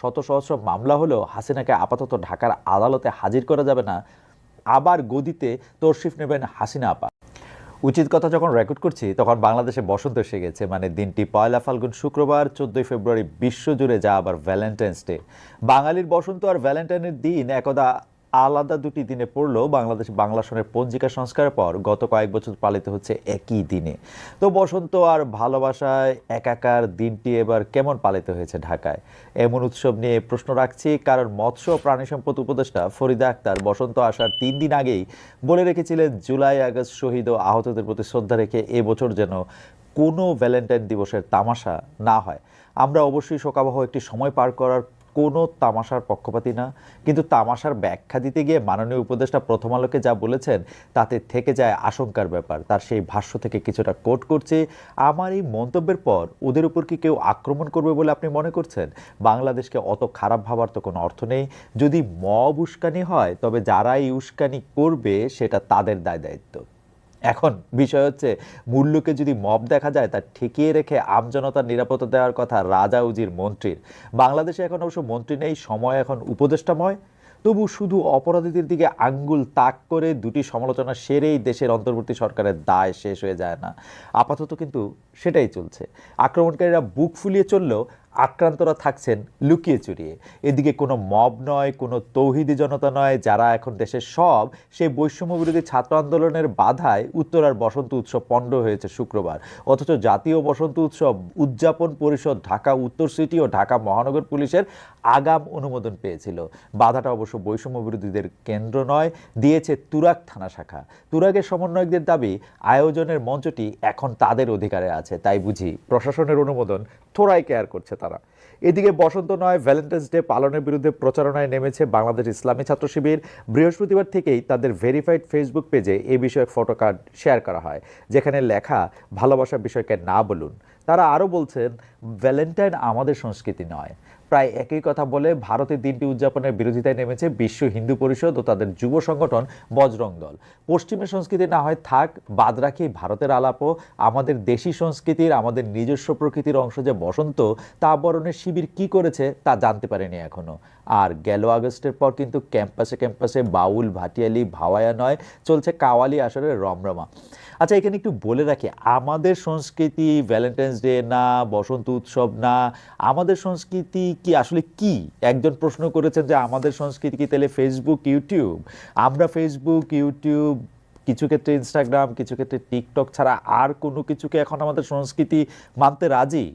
শত সহস্র মামলা হলেও হাসিনাকে আপাতত ঢাকার আদালতে হাজির করা যাবে না। আবার গদিতে তরশিফ নেবেন হাসিনা আপা। উচিত কথা যখন রেকর্ড করছি, তখন বাংলাদেশে বসন্ত এসে গেছে মানে দিনটি পয়লা ফাল্গুন শুক্রবার, চোদ্দই ফেব্রুয়ারি বিশ্বজুড়ে যা আবার ভ্যালেন্টাইন্স ডে বাঙালির বসন্ত আর ভ্যালেন্টাইনের দিন একদা আলাদা দুটি দিনে পড়লেও বাংলাদেশ বাংলা সনের পঞ্জিকা সংস্কারের পর গত কয়েক বছর পালিত হচ্ছে একই দিনে। তো বসন্ত আর ভালোবাসায় একাকার দিনটি এবার কেমন পালিত হয়েছে ঢাকায়? এমন উৎসব নিয়ে প্রশ্ন রাখছি, কারণ মৎস্য প্রাণী সম্পদ উপদেষ্টা ফরিদা আক্তার বসন্ত আসার তিন দিন আগেই বলে রেখেছিলেন, জুলাই, আগস্ট শহীদ ও আহতদের প্রতি শ্রদ্ধা রেখে এবছর যেন কোনো ভ্যালেন্টাইন দিবসের তামাশা না হয়। আমরা অবশ্যই শোকাবহ একটি সময় পার করার কোনো তামাশার পক্ষপাতি না। কিন্তু তামাশার ব্যাখ্যা দিতে গিয়ে মাননীয় উপদেষ্টা প্রথম আলোকে যা বলেছেন, তাতে থেকে যায় আশঙ্কার ব্যাপার। তার সেই ভাষ্য থেকে কিছুটা কোট করছে। আমার এই মন্তব্যের পর ওদের উপর কি কেউ আক্রমণ করবে বলে আপনি মনে করছেন? বাংলাদেশকে অত খারাপ ভাবার তো কোনো অর্থ নেই। যদি মব উস্কানি হয়, তবে যারা এই উস্কানি করবে, সেটা তাদের দায় দায়িত্ব এখন বিষয় হচ্ছে মূল্যকে যদি মব দেখা যায়, তা ঠেকিয়ে রেখে আমজনতার নিরাপত্তা দেওয়ার কথা রাজা উজির মন্ত্রীর। বাংলাদেশে এখন অবশ্য মন্ত্রী নেই, সময় এখন উপদেষ্টাময়। তবু শুধু অপরাধীদের দিকে আঙ্গুল তাক করে দুটি সমালোচনা সেরেই দেশের অন্তর্বর্তী সরকারের দায় শেষ হয়ে যায় না। আপাতত কিন্তু সেটাই চলছে। আক্রমণকারীরা বুক ফুলিয়ে চললেও আক্রান্তরা থাকছেন লুকিয়ে চুরিয়ে। এদিকে কোনো মব নয়, কোনো তৌহিদি জনতা নয়, যারা এখন দেশের সব সেই বৈষম্য বিরোধী ছাত্র আন্দোলনের বাধায় উত্তরার বসন্ত উৎসব পণ্ড হয়েছে শুক্রবার। অথচ জাতীয় বসন্ত উৎসব উদযাপন পরিষদ ঢাকা, উত্তর সিটি ও ঢাকা মহানগর পুলিশের আগাম অনুমোদন পেয়েছিল। বাধাটা অবশ্য বৈষম্য বিরোধীদের কেন্দ্র নয়, দিয়েছে তুরাক থানা শাখা। তুরাগের সমন্বয়কদের দাবি, আয়োজনের মঞ্চটি এখন তাদের অধিকারে আছে। তাই বুঝি প্রশাসনের অনুমোদন থোড়াই কেয়ার করছে তারা। এদিকে বসন্ত নয় ভ্যালেন্টাইন্স ডে পালনের বিরুদ্ধে প্রচারণায় নেমেছে বাংলাদেশ ইসলামী ছাত্র শিবির। বৃহস্পতিবার থেকেই তাদের ভেরিফাইড ফেসবুক পেজে এ বিষয়ে ফটো কার্ড শেয়ার করা হয়, যেখানে লেখা ভালোবাসা বিষয়কে না বলুন। তারা আরও বলছেন ভ্যালেন্টাইন আমাদের সংস্কৃতি নয়। প্রায় একই কথা বলে ভারতের দিনটি উদযাপনের বিরোধিতায় নেমেছে বিশ্ব হিন্দু পরিষদ ও তাদের যুব সংগঠন বজরং দল। পশ্চিমের সংস্কৃতি না হয় থাক, বাদ রাখি ভারতের আলাপও আমাদের দেশি সংস্কৃতির, আমাদের নিজস্ব প্রকৃতির অংশ যে বসন্ত, তা বরণের শিবির কি করেছে তা জানতে পারেনি এখনও। আর গেল আগস্টের পর কিন্তু ক্যাম্পাসে ক্যাম্পাসে বাউল, ভাটিয়ালি, ভাওয়ায়া নয়, চলছে কাওয়ালি আসরের রমরমা। আচ্ছা এখানে একটু বলে রাখি, আমাদের সংস্কৃতি ভ্যালেন্টাইন্স ডে না, বসন্ত উৎসব না, আমাদের সংস্কৃতি কি আসলে কি? একজন প্রশ্ন করেছেন যে আমাদের সংস্কৃতি কি? তাহলে ফেসবুক ইউটিউব আমরা ফেসবুক ইউটিউব কিছু ক্ষেত্রে ইনস্টাগ্রাম কিছু ক্ষেত্রে টিকটক ছাড়া আর কোনো কিছুকে এখন আমাদের সংস্কৃতি মানতে রাজি?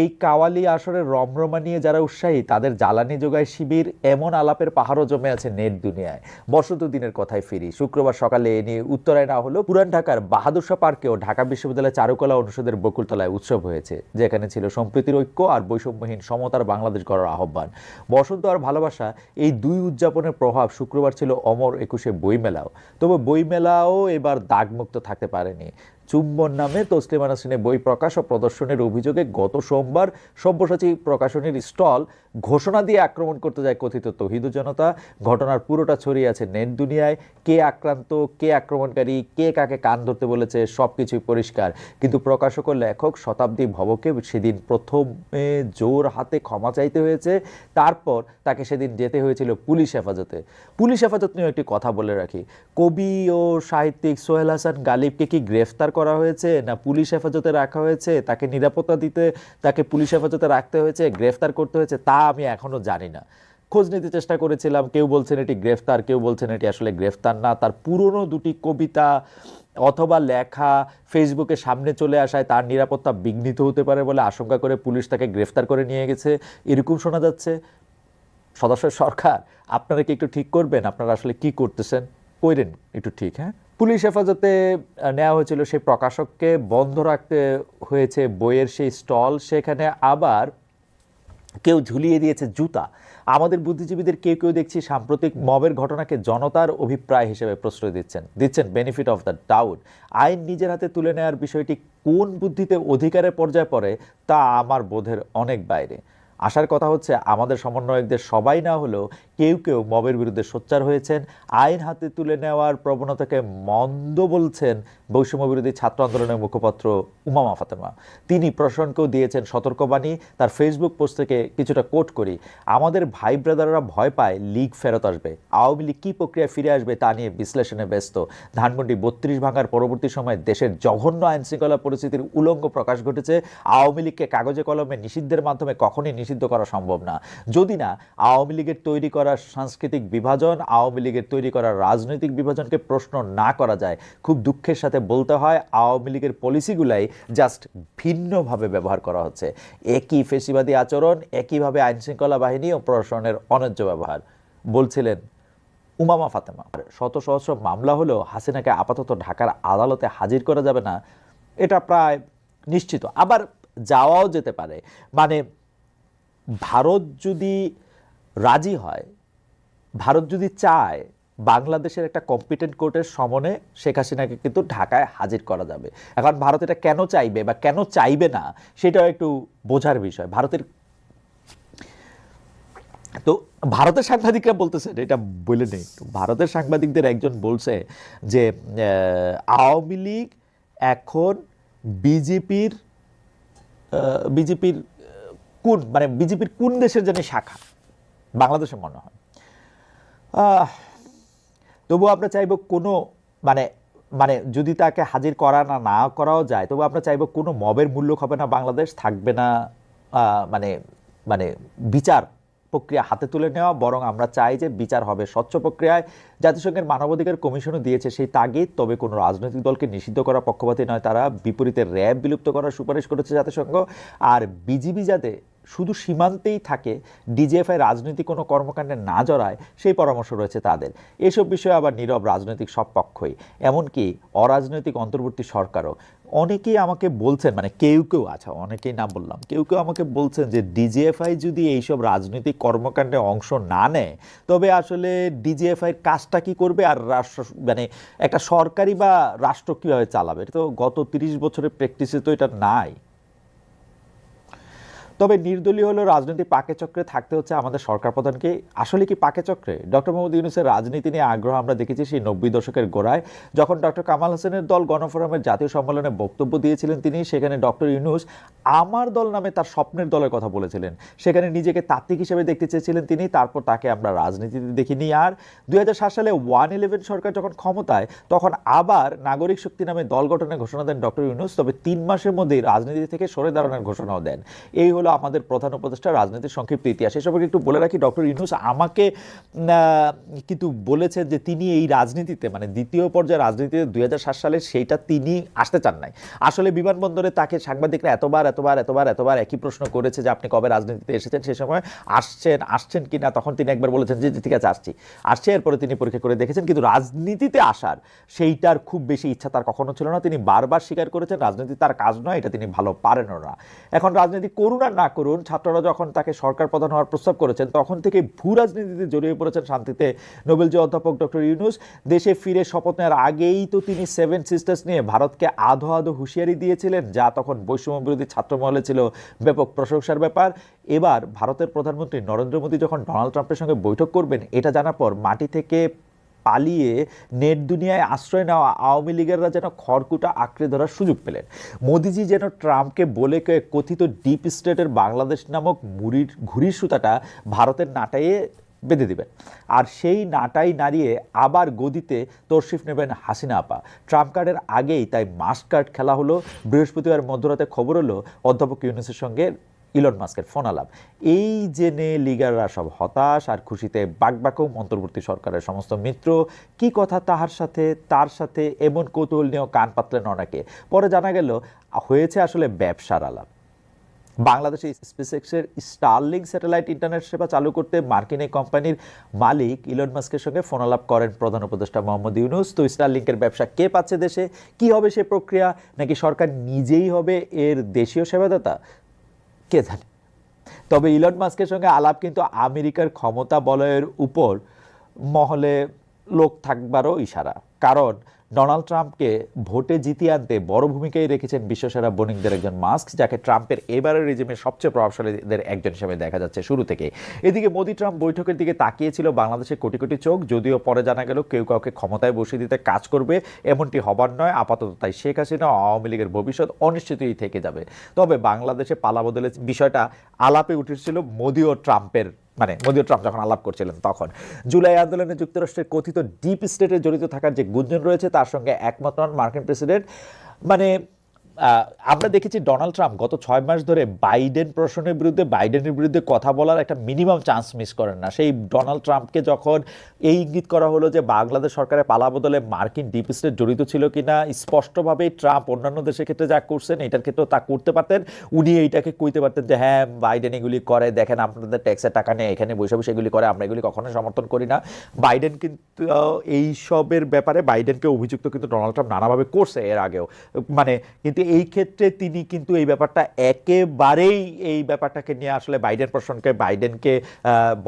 এই কাওয়ালি আসরের রমরমা নিয়ে যারা উৎসাহী, তাদের জ্বালানি যোগায় শিবির এমন আলাপের পাহাড়ও জমে আছে নেট দুনিয়ায়। বসন্ত দিনের কথায় ফিরি। শুক্রবার সকালে এ নিয়ে উত্তরায় না হলো পুরান ঢাকার বাহাদুরশাহ পার্কেও ঢাকা বিশ্ববিদ্যালয় চারুকলা অনুষদের বকুলতলায় উৎসব হয়েছে, যেখানে ছিল সম্প্রীতির ঐক্য আর বৈষম্যহীন সমতার বাংলাদেশ গড়ার আহ্বান। বসন্ত আর ভালোবাসা, এই দুই উদযাপনের প্রভাব শুক্রবার ছিল অমর একুশে বইমেলাও। তবে বইমেলাও এবার দাগমুক্ত থাকতে পারেনি। চুম্বন নামে তসলিমা নাসরিনের বই প্রকাশ ও প্রদর্শনের অভিযোগে গত সোমবার সব্যসাচী প্রকাশনীর স্টল ঘোষণা দিয়ে আক্রমণ করতে যায় কথিত তহিদু জনতা। ঘটনার পুরোটা ছড়িয়ে আছে নেট দুনিয়ায়। কে আক্রান্ত, কে আক্রমণকারী, কে কাকে কান ধরতে বলেছে সব কিছুই পরিষ্কার। কিন্তু প্রকাশক ও লেখক শতাব্দী ভবকে সেদিন প্রথমে জোর হাতে ক্ষমা চাইতে হয়েছে। তারপর তাকে সেদিন যেতে হয়েছিল পুলিশ হেফাজতে। পুলিশ হেফাজত নিয়ে একটি কথা বলে রাখি। কবি ও সাহিত্যিক সোহেল হাসান গালিবকে কি গ্রেফতার করা হয়েছে, না পুলিশ হেফাজতে রাখা হয়েছে, তাকে নিরাপত্তা দিতে, তাকে পুলিশ হেফাজতে রাখতে হয়েছে, গ্রেফতার করতে হয়েছে, তা আমি এখনও জানি না। খোঁজ নিতে চেষ্টা করেছিলাম, কেউ বলছেন এটি গ্রেফতার, কেউ বলছেন এটি আসলে গ্রেফতার না। তার পুরনো দুটি কবিতা অথবা লেখা ফেসবুকে সামনে চলে আসায় তার নিরাপত্তা বিঘ্নিত হতে পারে বলে আশঙ্কা করে পুলিশ তাকে গ্রেফতার করে নিয়ে গেছে। এরকম শোনা যাচ্ছে। সদস্য সরকার, আপনারা কি একটু ঠিক করবেন? আপনারা আসলে কি করতেছেন? কইরেন, একটু ঠিক হ্যাঁ? পুলিশ হেফাজতে নেওয়া হয়েছিল সেই প্রকাশককে বন্ধ রাখতে হয়েছে বইয়ের সেই স্টল। সেখানে আবার কেউ ঝুলিয়ে দিয়েছে জুতা। আমাদের বুদ্ধিজীবীদের কেউ কেউ দেখছি সাম্প্রতিক মবের ঘটনাকে জনতার অভিপ্রায় হিসেবে প্রশ্রয় দিচ্ছেন দিচ্ছেন বেনিফিট অফ দ্য ডাউট আইন নিজের হাতে তুলে নেওয়ার বিষয়টি কোন বুদ্ধিতে অধিকারের পর্যায়ে পড়ে তা আমার বোধের অনেক বাইরে। আসার কথা হচ্ছে, আমাদের সমন্বয়কদের সবাই না হলেও কেউ কেউ মবের বিরুদ্ধে সোচ্চার হয়েছেন। আইন হাতে তুলে নেওয়ার প্রবণতাকে মন্দ বলছেন বৈষম্য বিরোধী ছাত্র আন্দোলনের মুখপাত্র উমামা ফাতেমা। তিনি প্রশাসনকেও দিয়েছেন সতর্কবাণী, তার ফেসবুক পোস্ট থেকে কিছুটা কোট করি। আমাদের ভাই ব্রাদাররা ভয় পায় লীগ ফেরত আসবে। আওয়ামী লীগ কী প্রক্রিয়া ফিরে আসবে তা নিয়ে বিশ্লেষণে ব্যস্ত। ধানমন্ডি বত্রিশ ভাঙার পরবর্তী সময়ে দেশের জঘন্য আইন শৃঙ্খলা পরিস্থিতির উলঙ্গ প্রকাশ ঘটেছে। আওয়ামী লীগকে কাগজে কলমে নিষিদ্ধের মাধ্যমে কখনই নিষিদ্ধ করা সম্ভব না। যদি না, আওয়ামী লীগের তৈরি করা সাংস্কৃতিক বিভাজন, আওয়ামী লীগের তৈরি করা রাজনৈতিক বিভাজনকে প্রশ্ন না করা যায়, খুব দুঃখের সাথে বলতে হয়, আওয়ামী লীগের পলিসিগুলাই জাস্ট ভিন্নভাবে ব্যবহার করা হচ্ছে। একই ফেসিবাদী আচরণ, একইভাবে আইনশৃঙ্খলা বাহিনী ও প্রশাসনের অন্যায্য ব্যবহার। বলছিলেন উমামা ফাতেমা। শত সহস্র মামলা হলেও হাসিনাকে আপাতত ঢাকার আদালতে হাজির করা যাবে না, এটা প্রায় নিশ্চিত। আবার যাওয়াও যেতে পারে। মানে ভারত যদি রাজি হয়, ভারত যদি চায়, বাংলাদেশের একটা কম্পিটেন্ট কোর্টের সমনে শেখ হাসিনাকে কিন্তু ঢাকায় হাজির করা যাবে। এখন ভারত এটা কেন চাইবে বা কেন চাইবে না, সেটাও একটু বোঝার বিষয়। ভারতের তো ভারতের সাংবাদিকরা বলতেছে, এটা বলে নেই ভারতের সাংবাদিকদের একজন বলছে যে আওয়ামী লীগ এখন বিজেপির বিজেপির কোন মানে বিজেপির কোন দেশের জানি শাখা? বাংলাদেশে মনে হয়। তবুও আমরা চাইব কোনো মানে মানে যদি তাকে হাজির করা না না করাও যায় তবু আমরা চাইব কোনো মবের মূল্য হবে না, বাংলাদেশ থাকবে না মানে মানে বিচার প্রক্রিয়া হাতে তুলে নেওয়া, বরং আমরা চাই যে বিচার হবে স্বচ্ছ প্রক্রিয়ায়। জাতিসংঘের মানবাধিকার কমিশনও দিয়েছে সেই তাগিদ, তবে কোনো রাজনৈতিক দলকে নিষিদ্ধ করা পক্ষপাতী নয়, তারা বিপরীতে র্যাব বিলুপ্ত করার সুপারিশ করেছে জাতিসংঘ। আর বিজিবি যাতে শুধু সীমান্তেই থাকে ডিজিএফআই রাজনৈতিক কোনো কর্মকাণ্ডে না জড়ায়, সেই পরামর্শ রয়েছে তাদের। এসব বিষয়ে আবার নীরব রাজনৈতিক সব পক্ষই। এমনকি অরাজনৈতিক অন্তর্বর্তী সরকারও। অনেকেই আমাকে বলছেন মানে কেউ কেউ আচ্ছা অনেকেই নাম বললাম, কেউ কেউ আমাকে বলছেন যে ডিজিএফআই যদি এইসব রাজনৈতিক কর্মকাণ্ডে অংশ না নেয়, তবে আসলে ডিজিএফআই কাজটা কি করবে আর রাষ্ট্র মানে একটা সরকারি বা রাষ্ট্র কীভাবে চালাবে? এটা তো গত তিরিশ বছরের প্র্যাকটিসে তো এটা নাই। তবে নির্দলীয় হলেও রাজনীতি পাকে চক্রে থাকতে হচ্ছে আমাদের সরকার প্রধানকে। আসলে কি পাকে চক্রে? ডক্টর মোহাম্মদ ইউনুসের রাজনীতি নিয়ে আগ্রহ আমরা দেখেছি সেই নব্বই দশকের গোড়ায়। যখন ডক্টর কামাল হোসেনের দল গণফোরামের জাতীয় সম্মেলনে বক্তব্য দিয়েছিলেন তিনি, সেখানে ডক্টর ইউনুস আমার দল নামে তার স্বপ্নের দলের কথা বলেছিলেন। সেখানে নিজেকে তাত্ত্বিক হিসেবে দেখতে চেয়েছিলেন তিনি, তারপর তাকে আমরা রাজনীতিতে দেখিনি। আর দুই হাজার সাত সালে ওয়ান ইলেভেন সরকার যখন ক্ষমতায়, তখন আবার নাগরিক শক্তি নামে দল গঠনের ঘোষণা দেন ডক্টর ইউনুস। তবে তিন মাসের মধ্যেই রাজনীতি থেকে সরে দাঁড়ানোর ঘোষণাও দেন। এই হলো আমাদের প্রধান উপদেষ্টা, রাজনীতির সংক্ষিপ্ত ইতিহাস। এ সম্পর্কে একটু বলে রাখি, ডক্টর ইউনুস আমাকে কিন্তু বলেছেন যে তিনি এই রাজনীতিতে মানে দ্বিতীয় পর্যায়ে রাজনীতিতে দুই হাজার সাত সালে সেইটা তিনি আসতে চান নাই। আসলে বিমানবন্দরে তাকে সাংবাদিকরা এতবার এতবার এতবার এতবার একই প্রশ্ন করেছে যে আপনি কবে রাজনীতিতে এসেছেন? সে সময় আসছেন আসছেন কি না তখন তিনি একবার বলেছেন যে ঠিক আছে, আসছি। আসছে, এরপরে তিনি পরীক্ষা করে দেখেছেন, কিন্তু রাজনীতিতে আসার সেইটার খুব বেশি ইচ্ছা তার কখনো ছিল না। তিনি বারবার স্বীকার করেছেন, রাজনীতি তার কাজ নয়, এটা তিনি ভালো পারেনও না। এখন রাজনীতি করুন আর না করুন, ছাত্ররা যখন তাকে সরকার প্রধান হওয়ার প্রস্তাব করেছেন, তখন থেকে ভূ রাজনীতিতে জড়িয়ে পড়েছেন শান্তিতে। নোবেল যে অধ্যাপক ডক্টর ইউনুস, দেশে ফিরে শপথ নেওয়ার আগেই তো তিনি সেভেন সিস্টার্স নিয়ে ভারতকে আধো আধো হুঁশিয়ারি দিয়েছিলেন, যা তখন বৈষম্য বিরোধী ছাত্রমহলে ছিল ব্যাপক প্রশংসার ব্যাপার। এবার ভারতের প্রধানমন্ত্রী নরেন্দ্র মোদী যখন ডোনাল্ড ট্রাম্পের সঙ্গে বৈঠক করবেন, এটা জানার পর মাটি থেকে পালিয়ে নেট দুনিয়ায় আশ্রয় নেওয়া আওয়ামী লীগেররা যেন খড়কুটা আঁকড়ে ধরার সুযোগ পেলেন। মোদিজি যেন ট্রাম্পকে বলে কথিত ডিপ স্টেটের বাংলাদেশ নামক মুড়ির ঘুড়ির সুতাটা ভারতের নাটাইয়ে বেঁধে দিবেন। আর সেই নাটাই নাড়িয়ে আবার গদিতে তরশিফ নেবেন হাসিনা আপা। ট্রাম্প কার্ডের আগেই তাই মাস্ক কার্ড খেলা হলো। বৃহস্পতিবার মধ্যরাতে খবর হলো অধ্যাপক ইউনুসের সঙ্গে ইলন মাস্কের ফোন আলাপ এই জেনে লিগাররা সব হতাশ আর খুশিতে বাকবাকুম অন্তর্বর্তী সরকারের সমস্ত মিত্র। কি কথা তাহার সাথে, তার সাথে, এমন কৌতূহল নিয়েও কান পাতলেন অনেকে। পরে জানা গেল, হয়েছে আসলে ব্যবসার আলাপ। বাংলাদেশে স্পেসএক্সের স্টারলিং স্যাটেলাইট ইন্টারনেট সেবা চালু করতে মার্কিন এই কোম্পানির মালিক ইলন মাস্কের সঙ্গে ফোন আলাপ করেন প্রধান উপদেষ্টা মোহাম্মদ ইউনুস। তো স্টারলিংকের ব্যবসা কে পাচ্ছে দেশে? কি হবে সে প্রক্রিয়া? নাকি সরকার নিজেই হবে এর দেশীয় সেবাদাতা? কে জানে? তবে ইলন মাস্কের সঙ্গে আলাপ কিন্তু আমেরিকার ক্ষমতা বলয়ের উপর মহলে লোক থাকবারও ইশারা। কারণ ডোনাল্ড ট্রাম্পকে ভোটে জিতিয়ে আনতে বড় ভূমিকাই রেখেছেন বিশ্বসেরা বণিকদের একজন মাস্ক, যাকে ট্রাম্পের এবারের রেজিমের সবচেয়ে প্রভাবশালীদের একজন হিসেবে দেখা যাচ্ছে শুরু থেকে। এদিকে মোদি ট্রাম্প বৈঠকের দিকে তাকিয়েছিল বাংলাদেশের কোটি কোটি চোখ, যদিও পরে জানা গেল কেউ কাউকে ক্ষমতায় বসিয়ে দিতে কাজ করবে, এমনটি হবার নয়। আপাতত তাই শেখ হাসিনা আওয়ামী লীগের ভবিষ্যৎ অনিশ্চিতই থেকে যাবে। তবে বাংলাদেশে পালা বদলের বিষয়টা আলাপে উঠেছিল মোদি ও ট্রাম্পের মানে মোদি ট্রাম্প যখন আলাপ করছিলেন তখন। জুলাই আন্দোলনে যুক্তরাষ্ট্রের কথিত ডিপ স্টেটে জড়িত থাকার যে গুঞ্জন রয়েছে, তার সঙ্গে একমত নন মার্কিন প্রেসিডেন্ট। মানে আমরা দেখেছি ডোনাল্ড ট্রাম্প গত ছয় মাস ধরে বাইডেন প্রশ্নের বিরুদ্ধে, বাইডেনের বিরুদ্ধে কথা বলার একটা মিনিমাম চান্স মিস করেন না। সেই ডোনাল্ড ট্রাম্পকে যখন এই ইঙ্গিত করা হলো যে বাংলাদেশ সরকারের পালা বদলে মার্কিন ডিপ স্টেট জড়িত ছিল কিনা স্পষ্টভাবে ট্রাম্প অন্যান্য দেশের ক্ষেত্রে যা করছেন, এটার ক্ষেত্রেও তা করতে পারতেন। উনি এইটাকে কইতে পারতেন যে হ্যাঁ বাইডেন এগুলি করে, দেখেন আপনাদের ট্যাক্সের টাকা নেই, এখানে বসে এগুলি করে, আমরা এগুলি কখনোই সমর্থন করি না। বাইডেন কিন্তু এইসবের ব্যাপারে বাইডেনকে অভিযুক্ত কিন্তু ডোনাল্ড ট্রাম্প নানাভাবে করছে এর আগেও। মানে কিন্তু এই ক্ষেত্রে তিনি কিন্তু এই ব্যাপারটা একেবারেই এই ব্যাপারটাকে নিয়ে আসলে বাইডেন প্রশ্নকে বাইডেনকে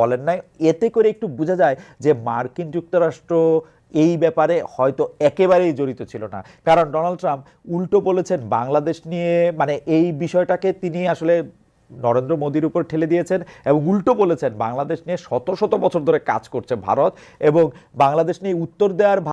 বলেন নাই। এতে করে একটু বোঝা যায় যে মার্কিন যুক্তরাষ্ট্র এই ব্যাপারে হয়তো একেবারেই জড়িত ছিল না। কারণ ডোনাল্ড ট্রাম্প উল্টো বলেছেন, বাংলাদেশ নিয়ে মানে এই বিষয়টাকে তিনি আসলে নরেন্দ্র মোদীর উপর ঠেলে দিয়েছেন এবং উল্টো বলেছেন, বাংলাদেশ নিয়ে শত শত বছর ধরে কাজ করছে ভারত এবং বাংলাদেশ নিয়ে উত্তর দেওয়ার